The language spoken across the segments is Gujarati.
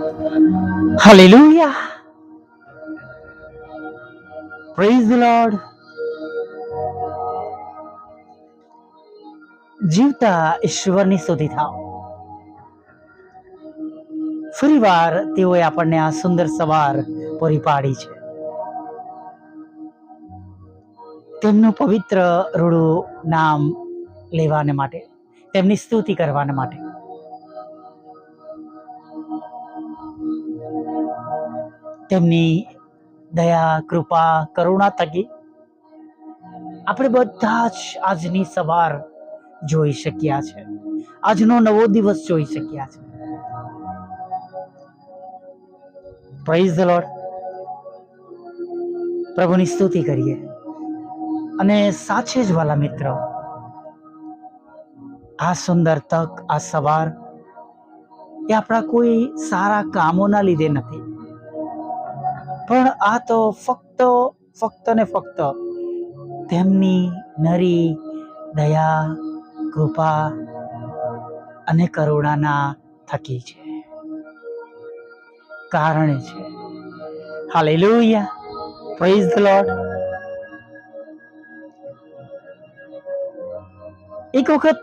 Hallelujah. Praise the Lord. જીવતા ઈશ્વરની સ્તુતિ થાવ ફરીવાર તેઓએ આપણને આ સુંદર સવાર પૂરી પાડી છે તેમનું પવિત્ર રૂડું નામ લેવાને માટે, તેમની સ્તુતિ કરવાને માટે તેમની દયા, કૃપા, કરુણા થકી આપણે બધા જ આજની સવાર જોઈ શક્યા છે. આજનો નવો દિવસ જોઈ શક્યા છે. પ્રાઇઝ ધ લોર્ડ પ્રભુની સ્તુતિ કરીએ. અને સાચે જ વાલા મિત્ર, આ સુંદર તક, આ સવાર એ આપણા કોઈ સારા કામોના લીધે નથી. પણ આ તો ફક્ત ફક્ત ને ફક્ત તેમની નરી દયા, કૃપા અને કરુણાના થકી છે. કારણે છે. હાલેલુયા. પ્રેઝ ધ લોર્ડ એક વખત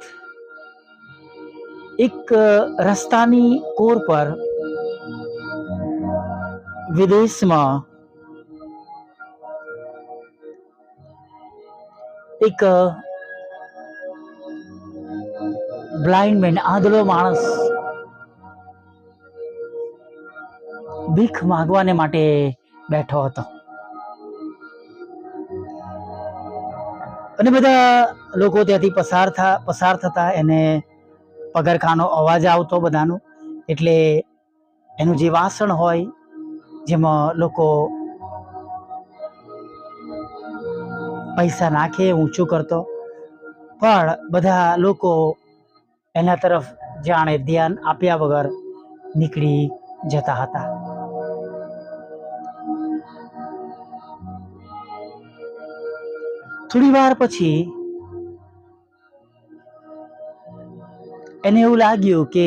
એક રસ્તાની કોર પર વિદેશમાં એક બ્લાઇન્ડ મેન આંધળો માણસ ભીખ માગવાને માટે બેઠો હતો. અને બધા લોકો ત્યાંથી પસાર થા, પસાર થતા એને પગરખાનો અવાજ આવતો બધાનો. એટલે એનું જે વાસણ હોય જેમાં લોકો પૈસા નાખે, ઊંચું કરતો. પણ બધા લોકો એના તરફ જાણે ધ્યાન આપ્યા વગર નીકળી જતા હતા. થોડી વાર પછી એને એવું લાગ્યું કે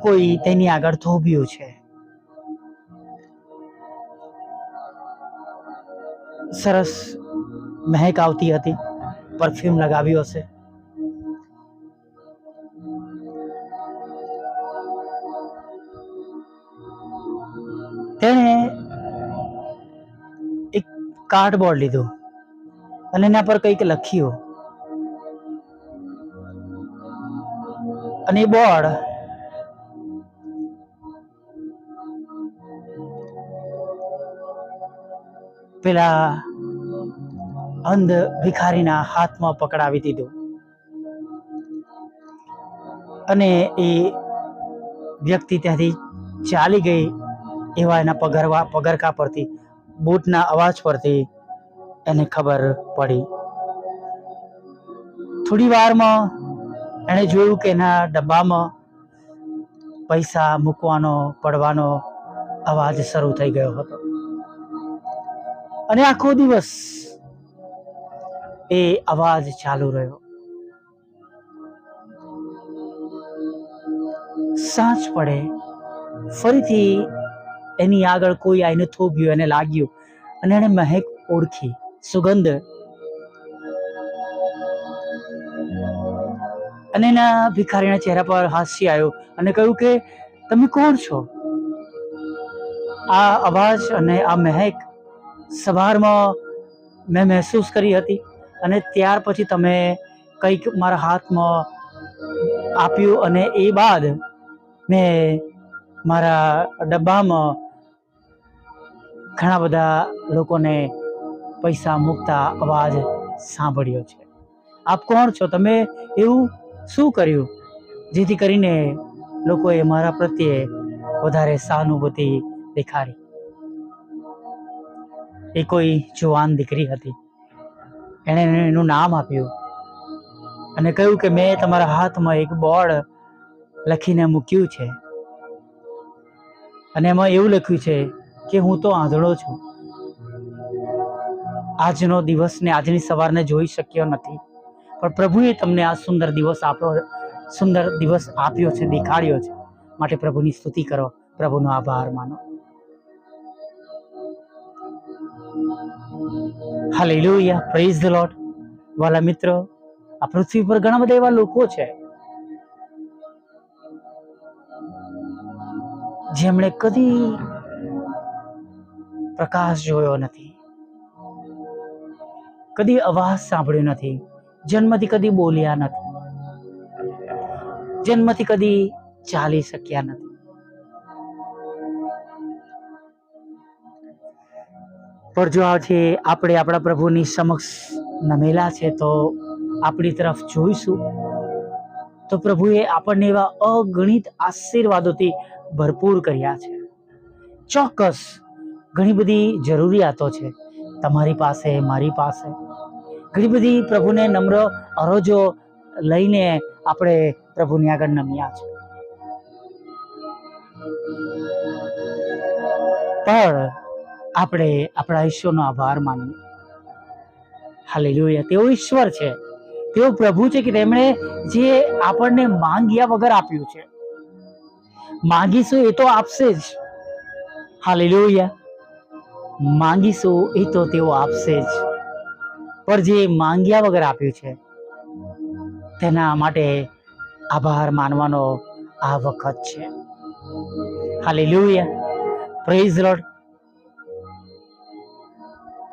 કોઈ તેની આગળ થોભ્યું છે? સરસ મહેક આવતી હતી, પરફ્યુમ લગાવ્યું હશે. તેણે એક કાર્ડબોર્ડ લીધું અને એના પર કંઈક લખ્યું. અને એ બોર્ડ પેલા અંધ ભિખારીના હાથમાં પકડાવી દીધું. અને એ વ્યક્તિ ત્યાંથી ચાલી ગઈ એવા એના પગરવા, પગરખા પરથી, બૂટના અવાજ પરથી એને ખબર પડી. થોડી વારમાં એણે જોયું કે એના ડબ્બામાં પૈસા મૂકવાનો, પડવાનો અવાજ શરૂ થઈ ગયો હતો. અને આખો દિવસ એ અવાજ ચાલુ રહ્યો. સાંજ પડે, ફરીથી એની આગળ કોઈ આઈને થોભ્યું, એને લાગ્યું અને એને મહેક ઓળખી, સુગંધ. અને એના ભિખારીના ચહેરા પર હાસ્ય આવ્યો અને કહ્યું કે, તમે કોણ છો? આ અવાજ અને આ મહેક સવારમાં મેં મહેસૂસ કરી હતી અને ત્યાર પછી તમે કંઈક મારા હાથમાં આપ્યું અને એ બાદ મેં મારા ડબ્બામાં ઘણા બધા લોકોને પૈસા મૂકતા અવાજ સાંભળ્યો છે. આપ કોણ છો? તમે એવું શું કર્યું જેથી કરીને લોકોએ મારા પ્રત્યે વધારે સહાનુભૂતિ દેખાડી? એ કોઈ જુવાન દીકરી હતી. એણે એનું નામ આપ્યું અને કહ્યું કે મેં તમારા હાથમાં એક બોર્ડ લખીને મૂક્યું છે. અને એમાં એવું લખ્યું છે કે હું તો આંધળો છું. આજનો દિવસ ને આજની સવારને જોઈ શક્યો નથી. પણ પ્રભુએ તમને આ સુંદર દિવસ આપ્યો, સુંદર દિવસ આપ્યો છે, દેખાડ્યો છે. માટે પ્રભુની સ્તુતિ કરો. પ્રભુનો આભાર માનો. હાલેલુયા પ્રેઝ ધ લોટ વાલા મિત્રો, આ પૃથ્વી પર ઘણા બધા એવા લોકો છે, જેમણે કદી પ્રકાશ જોયો નથી, કદી અવાજ સાંભળ્યો નથી, જન્મથી કદી બોલ્યા નથી, જન્મથી કદી ચાલી શક્યા નથી. આજે આપણે આપણા પ્રભુની સમક્ષ નમેલા છે તો આપણી તરફ જોઈશું. તો પ્રભુએ આપણને એવા અગણિત આશીર્વાદોથી ભરપૂર કર્યા છે. ચોક્કસ ઘણી બધી જરૂરિયાતો છે તમારી પાસે, મારી પાસે. ઘણી બધી પ્રભુને નમ્ર અરજો લઈને આપણે પ્રભુની આગળ નમ્યા છે. પણ આપણે આપણા ઈશ્વરનો આભાર માનીએ. હાલેલુયા. તેઓ ઈશ્વર છે. તેઓ પ્રભુ છે કે તેમણે જે આપણને માંગ્યા વગર આપ્યું છે. માંગીશું એ તો આપશે જ. હાલે હાલેલુયા. માંગીશું એ તો તેઓ આપશે જ. પણ જે માંગ્યા વગર આપ્યું છે, તેના માટે આભાર માનવાનો આ વખત છે. હાલે લોહિયા પ્રેઝ લોર્ડ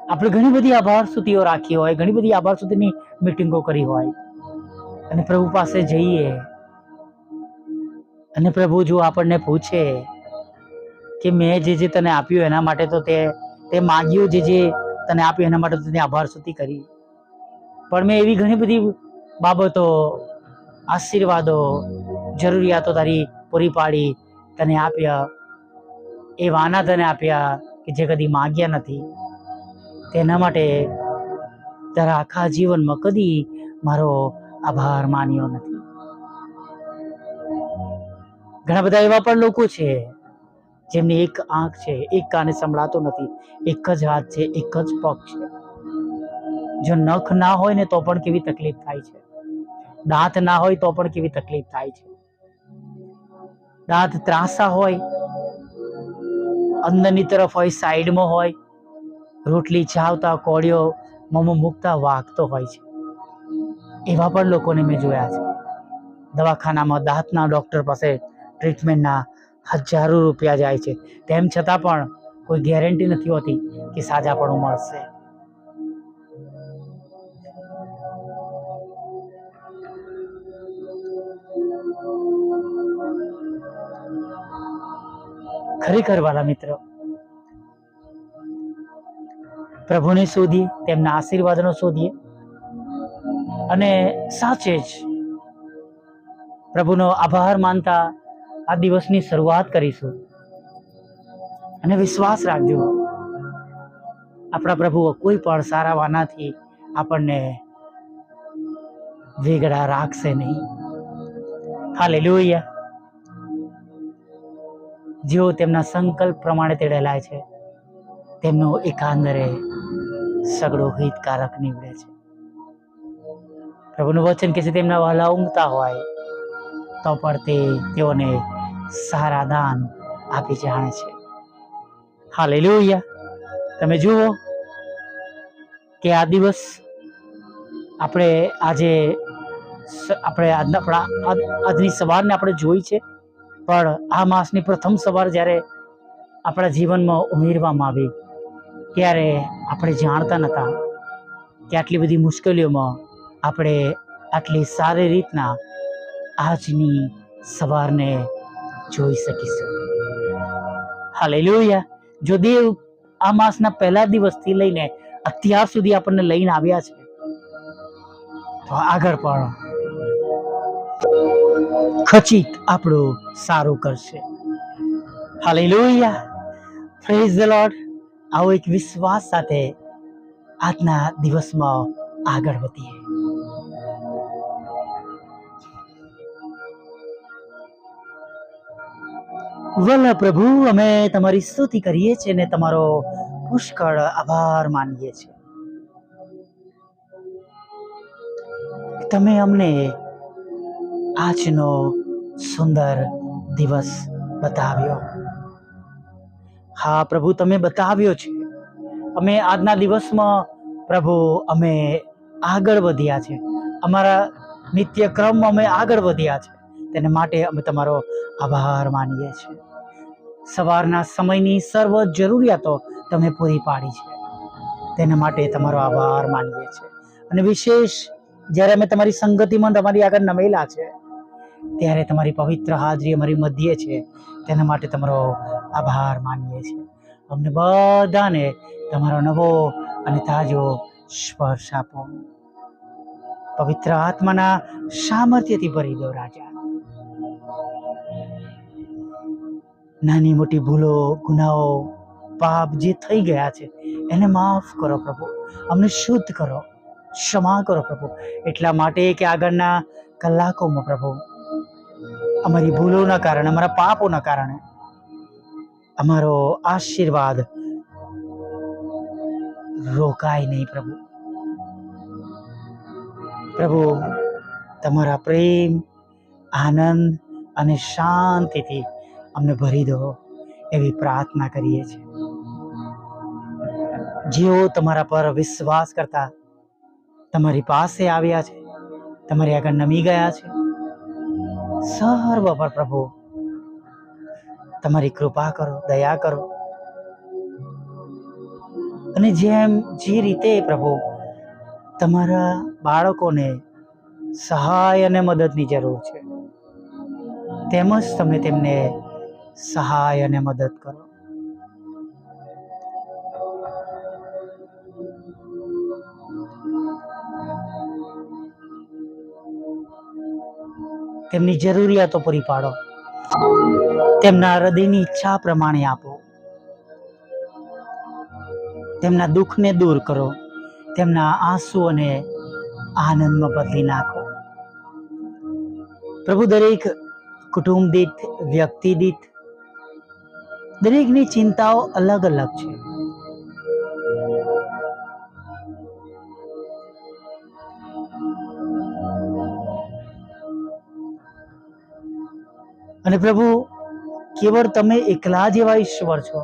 આપણે ઘણી બધી આભાર સ્તુતિઓ રાખી હોય, ઘણી બધી આભાર સ્તુતિની મીટિંગો કરી હોય. અને પ્રભુ પાસે જઈએ. અને પ્રભુ જો આપણને પૂછે કે મેં જે જે તને આપ્યું એના માટે તો તે તે માગ્યું જે જે તને આપ્યું એના માટે તો તે આભાર સ્તુતિ કરી. પણ મેં એવી ઘણી બધી બાબતો, આશીર્વાદો, જરૂરિયાતો તારી પૂરી પાડી, તને આપ્યા. એ વાના તને આપ્યા કે જે કદી માગ્યા નથી. તેના માટે તારા આખા જીવનમાં કદી મારો આભાર માન્યો નથી. ઘણા બધા એવા પણ લોકો છે જેમની એક આંખ છે, એક કાને સંભળાતો નથી, એક જ હાથ છે, એક જ પગ છે. જો નખ ના હોય ને તો પણ કેવી તકલીફ થાય છે. દાંત ના હોય તો પણ કેવી તકલીફ થાય છે. દાંત ત્રાસા હોય, અંદરની તરફ હોય, સાઈડમાં હોય રોટલી ચાવતા, કોળીઓ મોંમાં મૂકતા વાગતો હોય છે. એવા પણ લોકોને મેં જોયા છે. દવાખાનામાં દાંતના ડૉક્ટર પાસે ટ્રીટમેન્ટના હજારો રૂપિયા જાય છે. તેમ છતાં પણ કોઈ ગેરંટી નથી હોતી કે સાજાપણું મળશે. ખરેખર વાલા મિત્ર પ્રભુને શોધીએ, તેમના આશીર્વાદનો શોધીએ. અને સાચે જ પ્રભુનો આભાર માનતા આ દિવસની શરૂઆત કરીશું. અને વિશ્વાસ રાખજો, આપણા પ્રભુઓ કોઈ પણ સારા વાનાથી આપણને વેગળા રાખશે નહીં. હાલેલુયા. જેઓ તેમના સંકલ્પ પ્રમાણે તેડેલાય છે તેમનો એકાંદરે સગડો હિતકારક નીવડે છે. પ્રભુનું વચન કે છે તેમના વહાલા ઊંઘતા હોય, તો પણ તે તેઓને સારા દાન આપી જાણે છે. હા લઈ હાલેલુયા. તમે જુઓ કે આ દિવસ આપણે આજે આપણે આજના આપણા આજ- આજની સવારને આપણે જોઈ છે, પણ આ માસની પ્રથમ સવાર જ્યારે આપણા જીવનમાં ઉમેરવામાં આવી ત્યારે આપણે જાણતા નહોતા કે આટલી બધી મુશ્કેલીઓમાં આપણે આટલી સારી રીતના આજની સવારને જોઈ શકીશું. હાલેલુયા. જો દેવ આ માસના પહેલા દિવસથી લઈને અત્યાર સુધી આપણને લઈને આવ્યા છે, તો આગળ પણ ખચિત આપણું સારું કરશે. હાલેલુયા. પ્રેઝ ધ લોર્ડ આવો એક વિશ્વાસ સાથે આજના દિવસમાં આગળ વધીએ. વલ પ્રભુ, અમે તમારી સ્તુતિ કરીએ છીએ ને તમારો પુષ્કળ આભાર માનીએ છીએ. તમે અમને આજનો સુંદર દિવસ બતાવ્યો. હા, પ્રભુ, તમે બતાવ્યો છે. અમે આજના દિવસમાં, પ્રભુ, અમે આગળ વધ્યા છે. અમારા નિત્યક્રમમાં અમે આગળ વધ્યા છે. તેને માટે અમે તમારો આભાર માનીએ છીએ. સવારના સમયની સર્વ જરૂરિયાતો તમે પૂરી પાડી છે. તેના માટે તમારો આભાર માનીએ છીએ. અને વિશેષ, જ્યારે અમે તમારી સંગતિમાં તમારી આગળ નમેલા છે, ત્યારે તમારી પવિત્ર હાજરી અમારી મધ્યે છે. તેના માટે તમારો આભાર માનીએ છીએ. અમને બધાને તમારો નવો અને તાજો સ્પર્શ આપો. પવિત્ર આત્માના સામર્થ્યથી ભરી દો રાજા. નાની મોટી ભૂલો, ગુનાઓ, પાપ જે થઈ ગયા છે, એને માફ કરો પ્રભુ. અમને શુદ્ધ કરો, ક્ષમા કરો પ્રભુ. એટલા માટે કે આગળના કલાકોમાં પ્રભુ, અમારી ભૂલોના કારણે, અમારા પાપોના કારણે અમારો આશીર્વાદ રોકાય નહીં, પ્રભુ. પ્રભુ, તમારા પ્રેમ, આનંદ અને શાંતિથી અમને ભરી દો એવી પ્રાર્થના કરીએ છીએ. જેઓ તમારા પર વિશ્વાસ કરતા તમારી પાસે આવ્યા છે, તમારી આગળ નમી ગયા છે, સર્વ પર પ્રભુ તમારી કૃપા કરો, દયા કરો. અને જેમ જે રીતે પ્રભુ તમારા બાળકોને સહાય અને મદદની જરૂર છે, તેમજ તમે તેમને સહાય અને મદદ કરો. તેમની જરૂરિયાતો પૂરી પાડો. તેમના હૃદયની ઈચ્છા પ્રમાણે આપો. તેમના દુઃખને દૂર કરો. તેમના આંસુઓને આનંદમાં બદલી નાખો. પ્રભુ, દરેક કુટુંબ દીઠ, વ્યક્તિ દીઠ, દરેકની ચિંતાઓ અલગ અલગ છે. અને પ્રભુ કેવળ તમે એકલા જ એવા ઈશ્વર છો?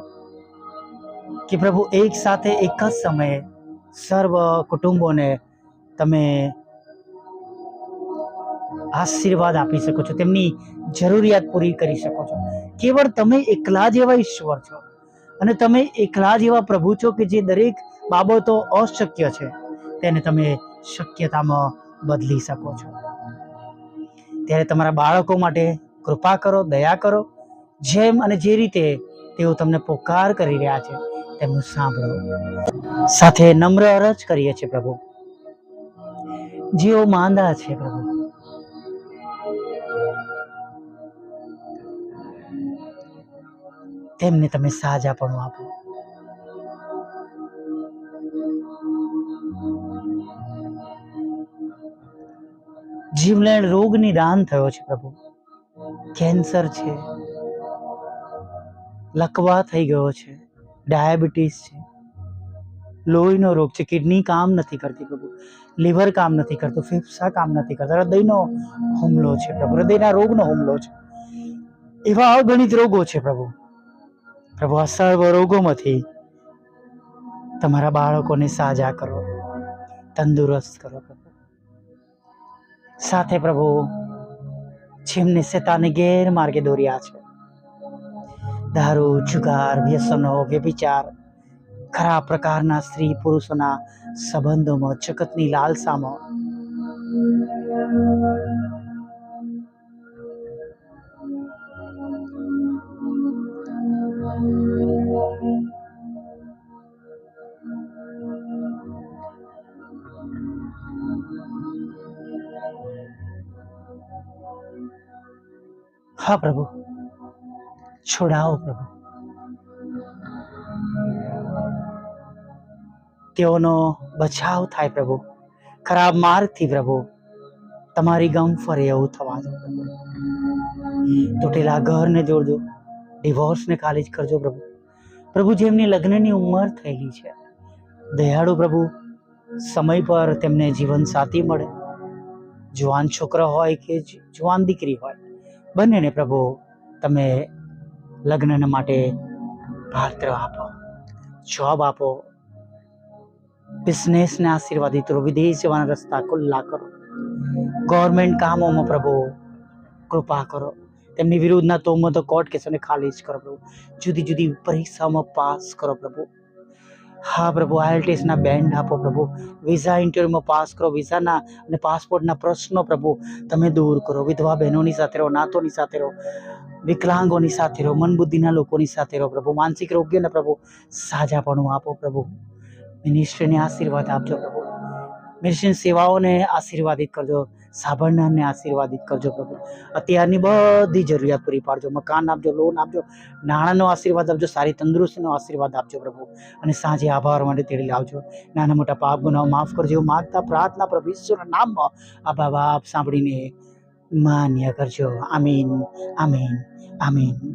કે પ્રભુ એક સાથે એક જ સમયે સર્વ કુટુંબોને તમે આશીર્વાદ આપી શકો છો, તેમની જરૂરિયાત પૂરી કરી શકો છો? કેવળ તમે એકલા જ એવા ઈશ્વર છો? અને તમે એકલા જ એવા પ્રભુ છો કે જે દરેક બાબતો અશક્ય છે, તેને તમે શક્યતામાં બદલી શકો છો? ત્યારે તમારા બાળકો માટે કૃપા કરો, દયા કરો જેમ અને જે રીતે તેઓ તમને પોકાર કરી રહ્યા છે, તેમનું સાંભળો. સાથે નમ્ર અરજ કરીએ છીએ પ્રભુ. જેઓ માંદા છે પ્રભુ. તેમને તમે સાજાપણું આપો. જીવલેણ રોગની દાન થયો છે પ્રભુ. કેન્સર છે. લકવા થઈ ગયો છે. ડાયાબિટીસ છે. લોહીનો રોગ છે. કિડની કામ નથી કરતી પ્રભુ. લીવર કામ નથી કરતું. ફેફસા કામ નથી કરતા. હૃદયનો હુમલો છે પ્રભુ. હૃદયના રોગનો હુમલો છે. એવા અગણિત રોગો છે પ્રભુ. પ્રભુ આ સર્વ રોગોમાંથી તમારા બાળકોને સાજા કરો. તંદુરસ્ત કરો પ્રભુ. સાથે પ્રભુ, જેમને શેતાને ગેરમાર્ગે દોર્યા છે. દારૂ જુગાર વ્યસનો વ્યભિચાર ખરા પ્રકારના સ્ત્રી પુરુષોના સંબંધોમાં જગતની લાલસામાં. હા પ્રભુ. છોડાવો પ્રભુ. તેઓનો બચાવ થાય પ્રભુ. ખરાબ માર્ગથી પ્રભુ, તમારી ગમ ફરે એવું થવા દો. તૂટેલા ઘરને જોડજો, ડિવોર્સને ખાલી જ કરજો પ્રભુ. પ્રભુ, જેમની લગ્નની ઉંમર થયેલી છે, દયાળુ પ્રભુ, સમય પર તેમને જીવન સાથી મળે. જુવાન છોકરો હોય કે જુવાન દીકરી હોય, બંનેને પ્રભુ, તમે લગ્નના માટે પાત્ર આપો જોબ આપો. બિઝનેસને આશીર્વાદિત કરો વિદેશ જવાના રસ્તા ખુલ્લા કરો. ગવર્મેન્ટ કામોમાં પ્રભુ કૃપા કરો. તેમની વિરુદ્ધના તોમતો કોર્ટ કેસોને ખાલી જ કરો પ્રભુ. જુદી જુદી પરીક્ષાઓમાં પાસ કરો પ્રભુ. હા પ્રભુ આઈએલટીએસના બેન્ડ આપો પ્રભુ. વિઝા ઇન્ટરવ્યુમાં પાસ કરો વિઝાના અને પાસપોર્ટના પ્રશ્નો પ્રભુ. તમે દૂર કરો. વિધવા બહેનોની સાથે રહો, નાતોની સાથે રહો. વિકલાંગોની સાથે રહો મન બુદ્ધિના લોકોની સાથે રહો પ્રભુ, માનસિક રોગ્યને પ્રભુ, સાજાપણું આપો પ્રભુ. મિનિસ્ટ્રીને આશીર્વાદ આપજો પ્રભુ. મિશન સેવાઓને આશીર્વાદિત કરજો, સાંભળનારને આશીર્વાદિત કરજો પ્રભુ. અત્યારની બધી જરૂરિયાત પૂરી પાડજો, મકાન આપજો લોન આપજો, નાણાંનો આશીર્વાદ આપજો, સારી તંદુરસ્તીનો આશીર્વાદ આપજો પ્રભુ. અને સાંજે આભાર માટે તેડી લાવજો. નાના મોટા પાપ ગુનાઓ માફ કરજો માગતા પ્રાર્થના પ્રભુ ઈશ્વરના નામમાં આભા બાપ સાંભળીને માન્ય કરજો. આમીન આમીન. આમીન